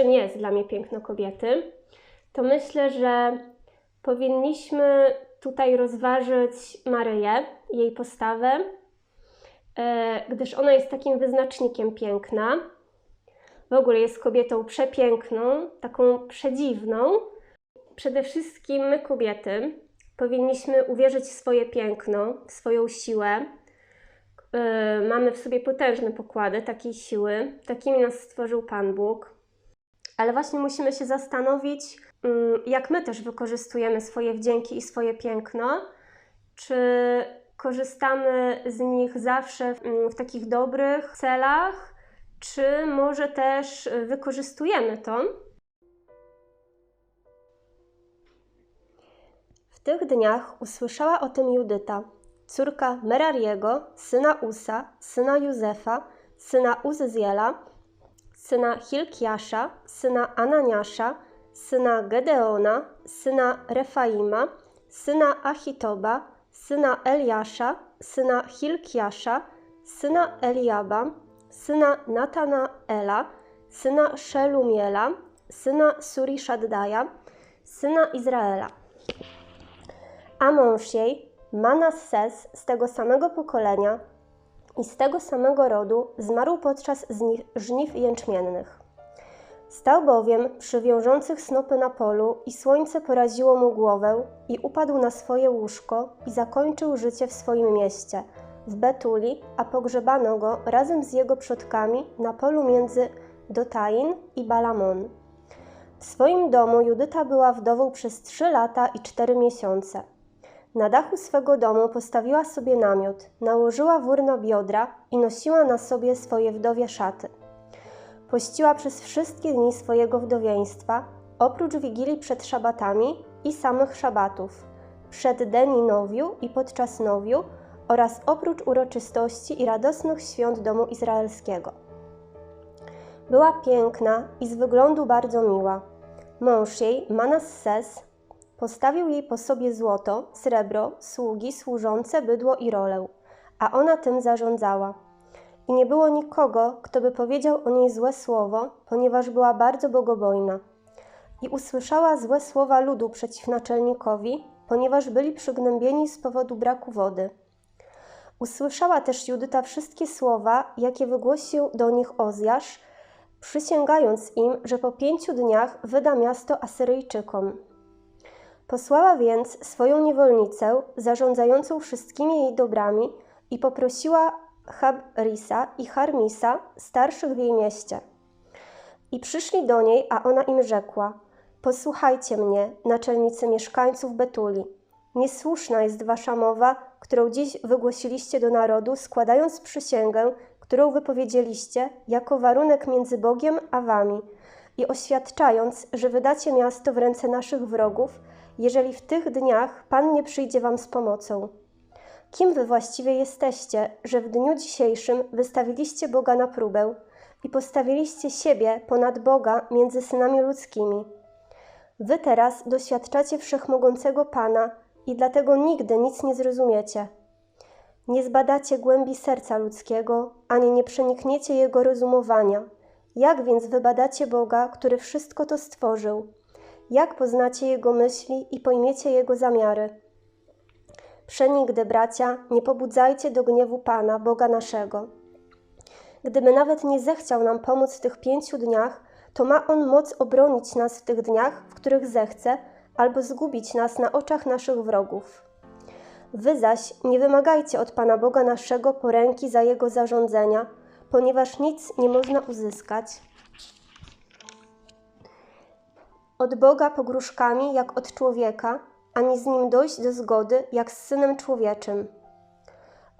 czym jest dla mnie piękno kobiety, to myślę, że powinniśmy tutaj rozważyć Maryję, jej postawę, e, gdyż ona jest takim wyznacznikiem piękna. W ogóle jest kobietą przepiękną, taką przedziwną. Przede wszystkim my, kobiety, powinniśmy uwierzyć w swoje piękno, w swoją siłę. E, Mamy w sobie potężne pokłady takiej siły, takimi nas stworzył Pan Bóg. Ale właśnie musimy się zastanowić, mm, jak my też wykorzystujemy swoje wdzięki i swoje piękno. Czy korzystamy z nich zawsze w, mm, w takich dobrych celach, czy może też wykorzystujemy to? W tych dniach usłyszała o tym Judyta, córka Merariego, syna Usa, syna Józefa, syna Uzziela, syna Hilkiasza, syna Ananiasza, syna Gedeona, syna Refaima, syna Achitoba, syna Eliasza, syna Hilkiasza, syna Eliaba, syna Natanaela, syna Szelumiela, syna Surishaddaja, syna Izraela. A mąż jej, Manasses, z tego samego pokolenia i z tego samego rodu, zmarł podczas żniw jęczmiennych. Stał bowiem przy wiążących snopy na polu i słońce poraziło mu głowę i upadł na swoje łóżko i zakończył życie w swoim mieście, w Betuli, a pogrzebano go razem z jego przodkami na polu między Dotain i Balamon. W swoim domu Judyta była wdową przez trzy lata i cztery miesiące. Na dachu swego domu postawiła sobie namiot, nałożyła wór na biodra i nosiła na sobie swoje wdowie szaty. Pościła przez wszystkie dni swojego wdowieństwa, oprócz wigilii przed szabatami i samych szabatów, przed deni nowiu i podczas nowiu oraz oprócz uroczystości i radosnych świąt domu izraelskiego. Była piękna i z wyglądu bardzo miła. Mąż jej, Manasses, postawił jej po sobie złoto, srebro, sługi, służące, bydło i rolę, a ona tym zarządzała. I nie było nikogo, kto by powiedział o niej złe słowo, ponieważ była bardzo bogobojna. I usłyszała złe słowa ludu przeciw naczelnikowi, ponieważ byli przygnębieni z powodu braku wody. Usłyszała też Judyta wszystkie słowa, jakie wygłosił do nich Ozjasz, przysięgając im, że po pięciu dniach wyda miasto Asyryjczykom. Posłała więc swoją niewolnicę, zarządzającą wszystkimi jej dobrami, i poprosiła Habrisa i Harmisa, starszych w jej mieście. I przyszli do niej, a ona im rzekła: Posłuchajcie mnie, naczelnicy mieszkańców Betuli. Niesłuszna jest wasza mowa, którą dziś wygłosiliście do narodu, składając przysięgę, którą wypowiedzieliście, jako warunek między Bogiem a wami, i oświadczając, że wydacie miasto w ręce naszych wrogów, jeżeli w tych dniach Pan nie przyjdzie wam z pomocą. Kim wy właściwie jesteście, że w dniu dzisiejszym wystawiliście Boga na próbę i postawiliście siebie ponad Boga między synami ludzkimi? Wy teraz doświadczacie wszechmogącego Pana i dlatego nigdy nic nie zrozumiecie. Nie zbadacie głębi serca ludzkiego, ani nie przenikniecie jego rozumowania. Jak więc wybadacie Boga, który wszystko to stworzył? Jak poznacie Jego myśli i pojmiecie Jego zamiary? Przenigdy, bracia, nie pobudzajcie do gniewu Pana, Boga naszego. Gdyby nawet nie zechciał nam pomóc w tych pięciu dniach, to ma On moc obronić nas w tych dniach, w których zechce, albo zgubić nas na oczach naszych wrogów. Wy zaś nie wymagajcie od Pana Boga naszego poręki za Jego zarządzenia, ponieważ nic nie można uzyskać od Boga pogróżkami jak od człowieka, ani z Nim dojść do zgody jak z Synem Człowieczym.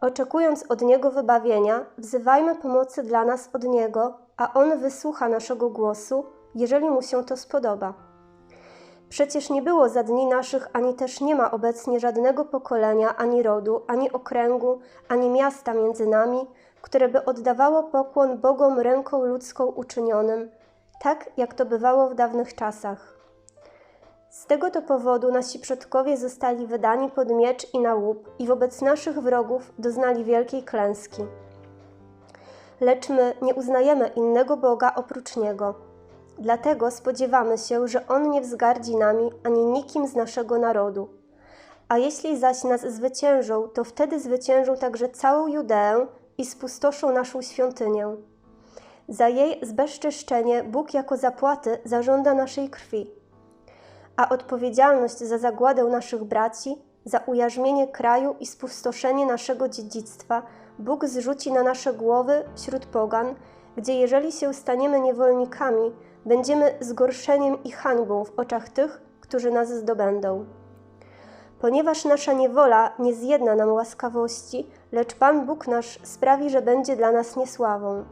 Oczekując od Niego wybawienia, wzywajmy pomocy dla nas od Niego, a On wysłucha naszego głosu, jeżeli Mu się to spodoba. Przecież nie było za dni naszych, ani też nie ma obecnie żadnego pokolenia, ani rodu, ani okręgu, ani miasta między nami, które by oddawało pokłon Bogom ręką ludzką uczynionym, tak jak to bywało w dawnych czasach. Z tego to powodu nasi przodkowie zostali wydani pod miecz i na łup i wobec naszych wrogów doznali wielkiej klęski. Lecz my nie uznajemy innego Boga oprócz Niego. Dlatego spodziewamy się, że On nie wzgardzi nami ani nikim z naszego narodu. A jeśli zaś nas zwyciężą, to wtedy zwyciężą także całą Judeę i spustoszą naszą świątynię. Za jej zbezczeszczenie Bóg jako zapłaty zażąda naszej krwi. A odpowiedzialność za zagładę naszych braci, za ujarzmienie kraju i spustoszenie naszego dziedzictwa Bóg zrzuci na nasze głowy wśród pogan, gdzie jeżeli się staniemy niewolnikami, będziemy zgorszeniem i hańbą w oczach tych, którzy nas zdobędą. Ponieważ nasza niewola nie zjedna nam łaskawości, lecz Pan Bóg nasz sprawi, że będzie dla nas niesławą.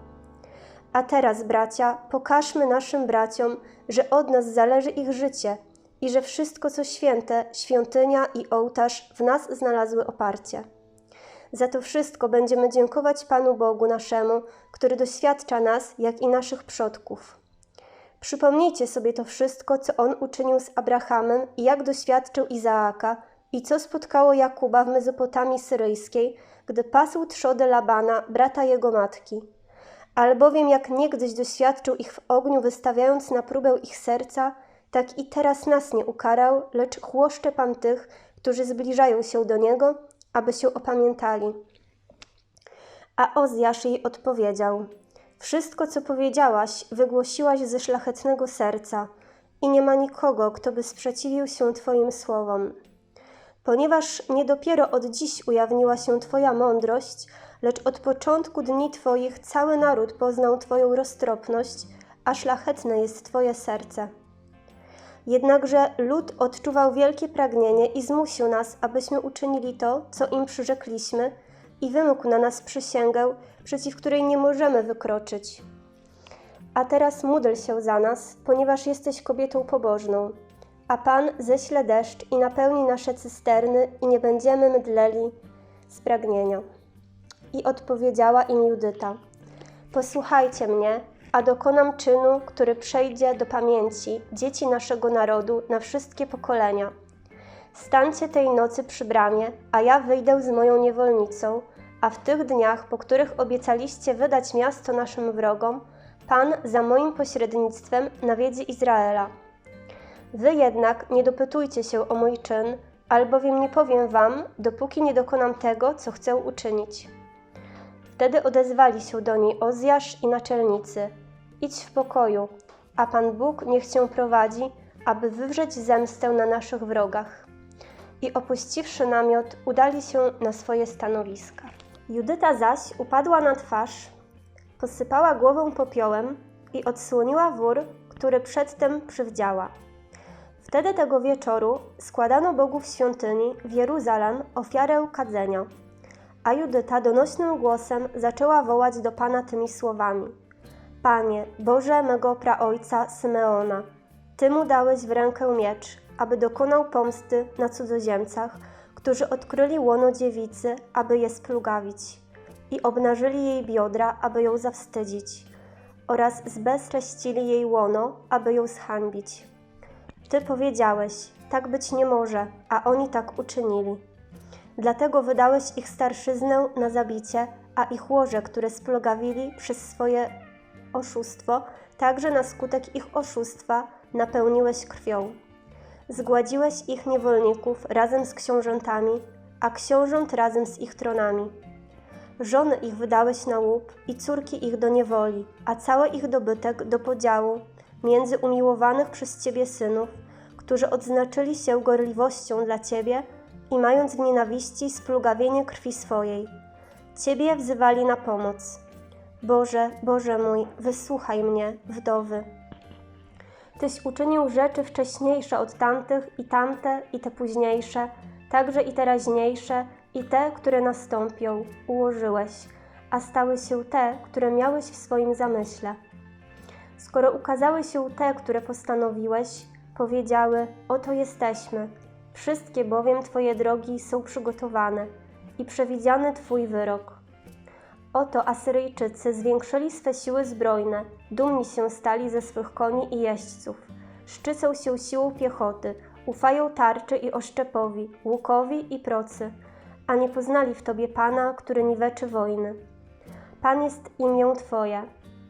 A teraz, bracia, pokażmy naszym braciom, że od nas zależy ich życie i że wszystko, co święte, świątynia i ołtarz w nas znalazły oparcie. Za to wszystko będziemy dziękować Panu Bogu naszemu, który doświadcza nas, jak i naszych przodków. Przypomnijcie sobie to wszystko, co On uczynił z Abrahamem i jak doświadczył Izaaka i co spotkało Jakuba w Mezopotamii Syryjskiej, gdy pasł trzodę Labana, brata jego matki. Albowiem jak niegdyś doświadczył ich w ogniu, wystawiając na próbę ich serca, tak i teraz nas nie ukarał, lecz chłoszcze Pan tych, którzy zbliżają się do Niego, aby się opamiętali. A Ozjasz jej odpowiedział: Wszystko, co powiedziałaś, wygłosiłaś ze szlachetnego serca, i nie ma nikogo, kto by sprzeciwił się Twoim słowom. Ponieważ nie dopiero od dziś ujawniła się Twoja mądrość, lecz od początku dni Twoich cały naród poznał Twoją roztropność, a szlachetne jest Twoje serce. Jednakże lud odczuwał wielkie pragnienie i zmusił nas, abyśmy uczynili to, co im przyrzekliśmy, i wymógł na nas przysięgę, przeciw której nie możemy wykroczyć. A teraz módl się za nas, ponieważ jesteś kobietą pobożną. A Pan ześle deszcz i napełni nasze cysterny, i nie będziemy mdleli z pragnienia. I odpowiedziała im Judyta: Posłuchajcie mnie, a dokonam czynu, który przejdzie do pamięci dzieci naszego narodu na wszystkie pokolenia. Stańcie tej nocy przy bramie, a ja wyjdę z moją niewolnicą, a w tych dniach, po których obiecaliście wydać miasto naszym wrogom, Pan za moim pośrednictwem nawiedzi Izraela. Wy jednak nie dopytujcie się o mój czyn, albowiem nie powiem wam, dopóki nie dokonam tego, co chcę uczynić. Wtedy odezwali się do niej Ozjasz i naczelnicy. Idź w pokoju, a Pan Bóg niech cię prowadzi, aby wywrzeć zemstę na naszych wrogach. I opuściwszy namiot, udali się na swoje stanowiska. Judyta zaś upadła na twarz, posypała głową popiołem i odsłoniła wór, który przedtem przywdziała. Wtedy tego wieczoru składano Bogu w świątyni w Jeruzalem ofiarę kadzenia – a Judyta donośnym głosem zaczęła wołać do Pana tymi słowami: Panie, Boże mego praojca Symeona, Ty mu dałeś w rękę miecz, aby dokonał pomsty na cudzoziemcach, którzy odkryli łono dziewicy, aby je splugawić, i obnażyli jej biodra, aby ją zawstydzić, oraz zbezcześcili jej łono, aby ją zhańbić. Ty powiedziałeś, tak być nie może, a oni tak uczynili. Dlatego wydałeś ich starszyznę na zabicie, a ich łoże, które splogawili przez swoje oszustwo, także na skutek ich oszustwa napełniłeś krwią. Zgładziłeś ich niewolników razem z książętami, a książąt razem z ich tronami. Żony ich wydałeś na łup i córki ich do niewoli, a cały ich dobytek do podziału między umiłowanych przez Ciebie synów, którzy odznaczyli się gorliwością dla Ciebie i mając w nienawiści splugawienie krwi swojej. Ciebie wzywali na pomoc. Boże, Boże mój, wysłuchaj mnie, wdowy. Tyś uczynił rzeczy wcześniejsze od tamtych i tamte i te późniejsze, także i teraźniejsze i te, które nastąpią, ułożyłeś, a stały się te, które miałeś w swoim zamyśle. Skoro ukazały się te, które postanowiłeś, powiedziały: Oto jesteśmy, Wszystkie bowiem Twoje drogi są przygotowane i przewidziany Twój wyrok. Oto Asyryjczycy zwiększyli swe siły zbrojne, dumni się stali ze swych koni i jeźdźców, szczycą się siłą piechoty, ufają tarczy i oszczepowi, łukowi i procy, a nie poznali w Tobie Pana, który niweczy wojny. Pan jest imię Twoje,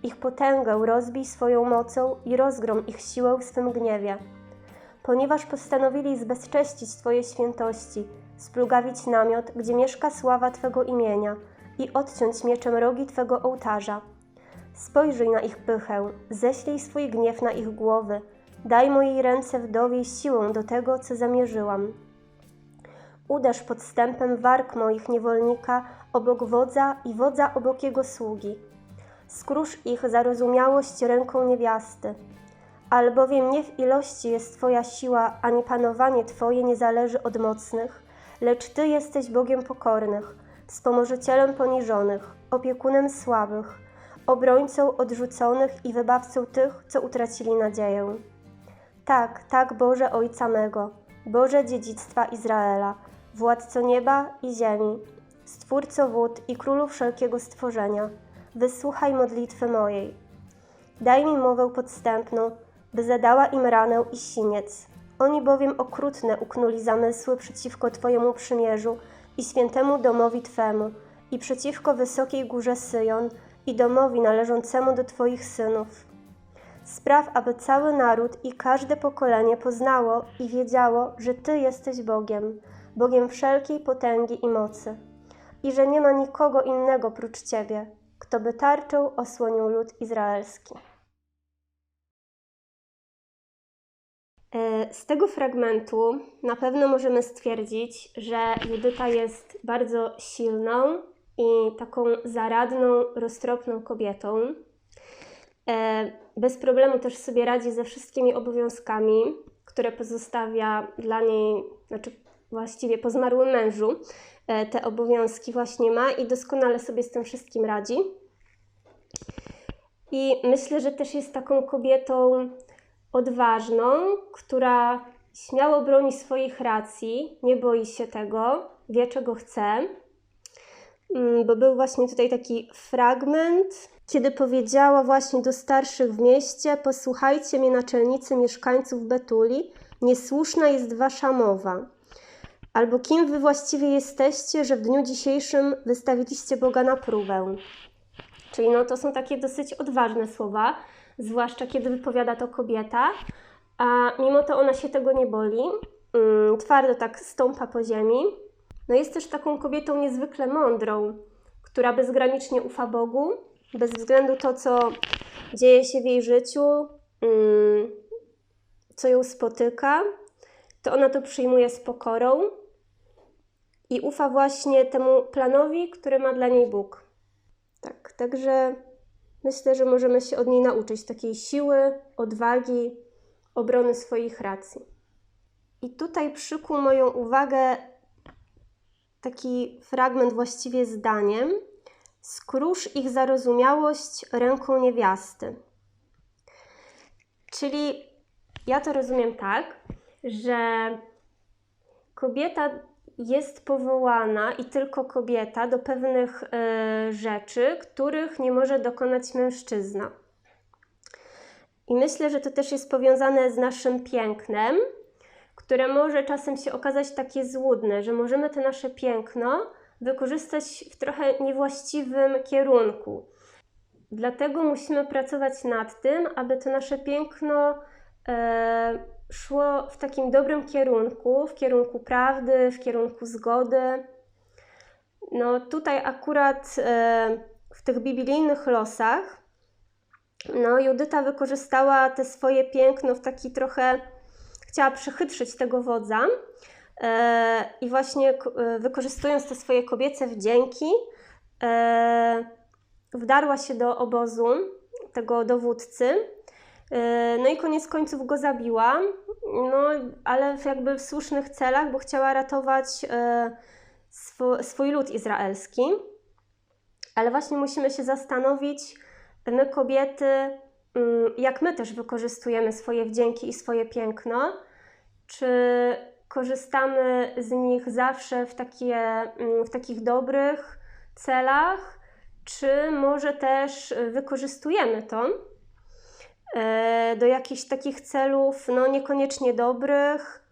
Ich potęgę rozbij swoją mocą i rozgrom ich siłę w swym gniewie. Ponieważ postanowili zbezcześcić Twoje świętości, splugawić namiot, gdzie mieszka sława Twego imienia i odciąć mieczem rogi Twego ołtarza. Spojrzyj na ich pychę, ześlij swój gniew na ich głowy, daj mojej ręce wdowiej siłę do tego, co zamierzyłam. Uderz podstępem warg moich niewolnika obok wodza i wodza obok jego sługi. Skrusz ich zarozumiałość ręką niewiasty. Albowiem nie w ilości jest Twoja siła, ani panowanie Twoje nie zależy od mocnych, lecz Ty jesteś Bogiem pokornych, wspomożycielem poniżonych, opiekunem słabych, obrońcą odrzuconych i wybawcą tych, co utracili nadzieję. Tak, tak, Boże Ojca mego, Boże dziedzictwa Izraela, władco nieba i ziemi, stwórco wód i królu wszelkiego stworzenia, wysłuchaj modlitwy mojej. Daj mi mowę podstępną, by zadała im ranę i siniec. Oni bowiem okrutne uknuli zamysły przeciwko Twojemu przymierzu i świętemu domowi Twemu, i przeciwko wysokiej górze Syjon i domowi należącemu do Twoich synów. Spraw, aby cały naród i każde pokolenie poznało i wiedziało, że Ty jesteś Bogiem, Bogiem wszelkiej potęgi i mocy, i że nie ma nikogo innego prócz Ciebie, kto by tarczą osłonił lud izraelski. Z tego fragmentu na pewno możemy stwierdzić, że Judyta jest bardzo silną i taką zaradną, roztropną kobietą. E, bez problemu też sobie radzi ze wszystkimi obowiązkami, które pozostawia dla niej, znaczy właściwie po zmarłym mężu, e, te obowiązki właśnie ma i doskonale sobie z tym wszystkim radzi. I myślę, że też jest taką kobietą odważną, która śmiało broni swoich racji, nie boi się tego, wie czego chce. Mm, bo był właśnie tutaj taki fragment, kiedy powiedziała właśnie do starszych w mieście: Posłuchajcie mnie, naczelnicy mieszkańców Betuli, niesłuszna jest wasza mowa. Albo kim wy właściwie jesteście, że w dniu dzisiejszym wystawiliście Boga na próbę? Czyli no, to są takie dosyć odważne słowa, zwłaszcza kiedy wypowiada to kobieta, a mimo to ona się tego nie boli. Mm, twardo tak stąpa po ziemi. No jest też taką kobietą niezwykle mądrą, która bezgranicznie ufa Bogu, bez względu to, co dzieje się w jej życiu, mm, co ją spotyka, to ona to przyjmuje z pokorą i ufa właśnie temu planowi, który ma dla niej Bóg. Tak, także myślę, że możemy się od niej nauczyć takiej siły, odwagi, obrony swoich racji. I tutaj przykuł moją uwagę taki fragment właściwie zdaniem. Skrusz ich zarozumiałość ręką niewiasty. Czyli ja to rozumiem tak, że kobieta jest powołana i tylko kobieta do pewnych y, rzeczy, których nie może dokonać mężczyzna. I myślę, że to też jest powiązane z naszym pięknem, które może czasem się okazać takie złudne, że możemy to nasze piękno wykorzystać w trochę niewłaściwym kierunku. Dlatego musimy pracować nad tym, aby to nasze piękno e, szło w takim dobrym kierunku, w kierunku prawdy, w kierunku zgody. No tutaj akurat e, w tych biblijnych losach no, Judyta wykorzystała te swoje piękno w taki trochę, chciała przechytrzyć tego wodza e, i właśnie e, wykorzystując te swoje kobiece wdzięki, wdarła się do obozu tego dowódcy, no i koniec końców go zabiła, no ale jakby w słusznych celach, bo chciała ratować swo, swój lud izraelski. Ale właśnie musimy się zastanowić, my kobiety, mm, jak my też wykorzystujemy swoje wdzięki i swoje piękno, czy korzystamy z nich zawsze w, takie, w takich dobrych celach, czy może też wykorzystujemy to do jakichś takich celów, no niekoniecznie dobrych,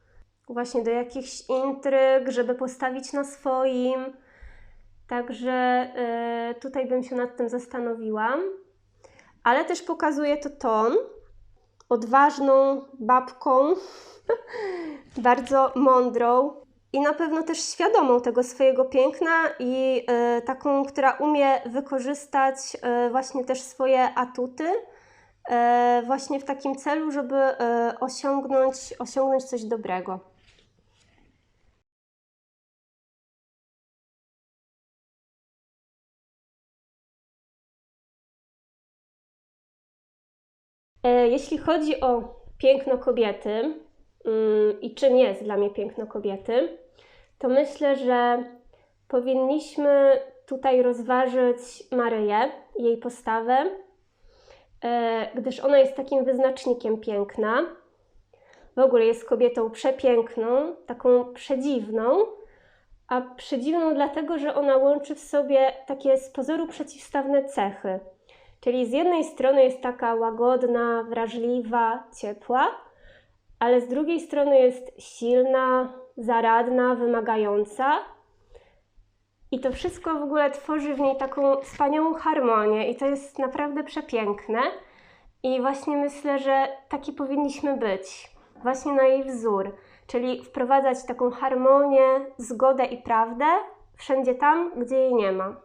właśnie do jakichś intryg, żeby postawić na swoim. Także e, tutaj bym się nad tym zastanowiła. ale też pokazuje to ton, odważną babką, bardzo mądrą. I na pewno też świadomą tego swojego piękna i e, taką, która umie wykorzystać e, właśnie też swoje atuty. e, właśnie w takim celu, żeby e, osiągnąć, osiągnąć coś dobrego. E, Jeśli chodzi o piękno kobiety mm, i czym jest dla mnie piękno kobiety, to myślę, że powinniśmy tutaj rozważyć Maryję, jej postawę, e, gdyż ona jest takim wyznacznikiem piękna. W ogóle jest kobietą przepiękną, taką przedziwną, a przedziwną dlatego, że ona łączy w sobie takie z pozoru przeciwstawne cechy. Czyli z jednej strony jest taka łagodna, wrażliwa, ciepła, ale z drugiej strony jest silna, zaradna, wymagająca. I to wszystko w ogóle tworzy w niej taką wspaniałą harmonię, i to jest naprawdę przepiękne. I właśnie myślę, że taki powinniśmy być, właśnie na jej wzór, czyli wprowadzać taką harmonię, zgodę i prawdę wszędzie tam, gdzie jej nie ma.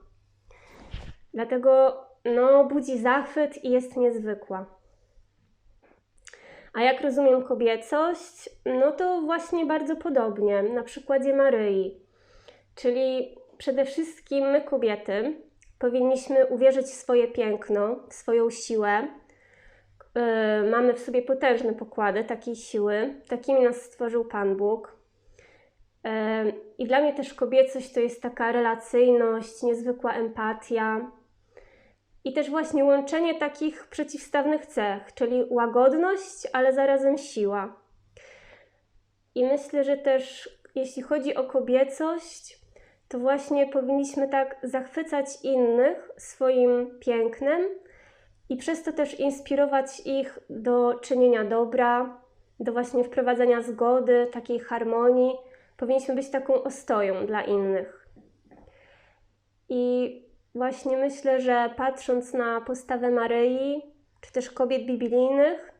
Dlatego no, budzi zachwyt i jest niezwykła. A jak rozumiem kobiecość? No to właśnie bardzo podobnie, na przykładzie Maryi. Czyli przede wszystkim my, kobiety, powinniśmy uwierzyć w swoje piękno, w swoją siłę. Yy, mamy w sobie potężne pokłady takiej siły, takimi nas stworzył Pan Bóg. Yy, I dla mnie też kobiecość to jest taka relacyjność, niezwykła empatia, i też właśnie łączenie takich przeciwstawnych cech, czyli łagodność, ale zarazem siła. I myślę, że też jeśli chodzi o kobiecość, to właśnie powinniśmy tak zachwycać innych swoim pięknem i przez to też inspirować ich do czynienia dobra, do właśnie wprowadzania zgody, takiej harmonii. Powinniśmy być taką ostoją dla innych. I Właśnie myślę, że patrząc na postawę Maryi, czy też kobiet biblijnych,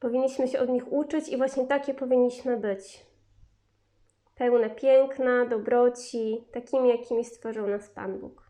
powinniśmy się od nich uczyć i właśnie takie powinniśmy być. Pełne piękna, dobroci, takimi, jakimi stworzył nas Pan Bóg.